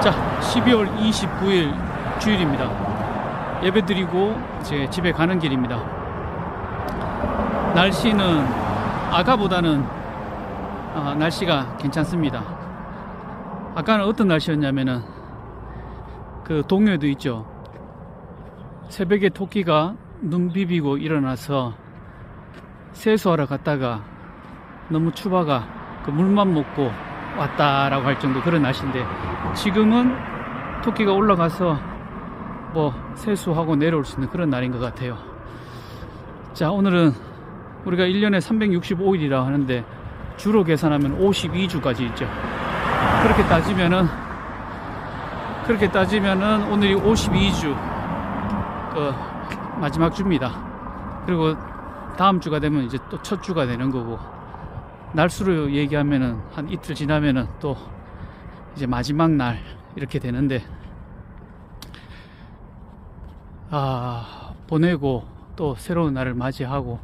자, 12월 29일 주일입니다. 예배 드리고 이제 집에 가는 길입니다. 날씨는 아까보다는 아, 날씨가 괜찮습니다. 아까는 어떤 날씨였냐면은 그 동요에도 있죠. 새벽에 토끼가 눈 비비고 일어나서 세수하러 갔다가 너무 추바가 그 물만 먹고 왔다라고 할 정도 그런 날씨인데 지금은 토끼가 올라가서 뭐 세수하고 내려올 수 있는 그런 날인 것 같아요. 자, 오늘은 우리가 1년에 365일이라 하는데 주로 계산하면 52주까지 있죠. 그렇게 따지면은 그렇게 따지면은 오늘이 52주 그 마지막 주입니다. 그리고 다음 주가 되면 이제 또 첫 주가 되는 거고 날수로 얘기하면은 한 이틀 지나면은 또 이제 마지막 날 이렇게 되는데 아 보내고 또 새로운 날을 맞이하고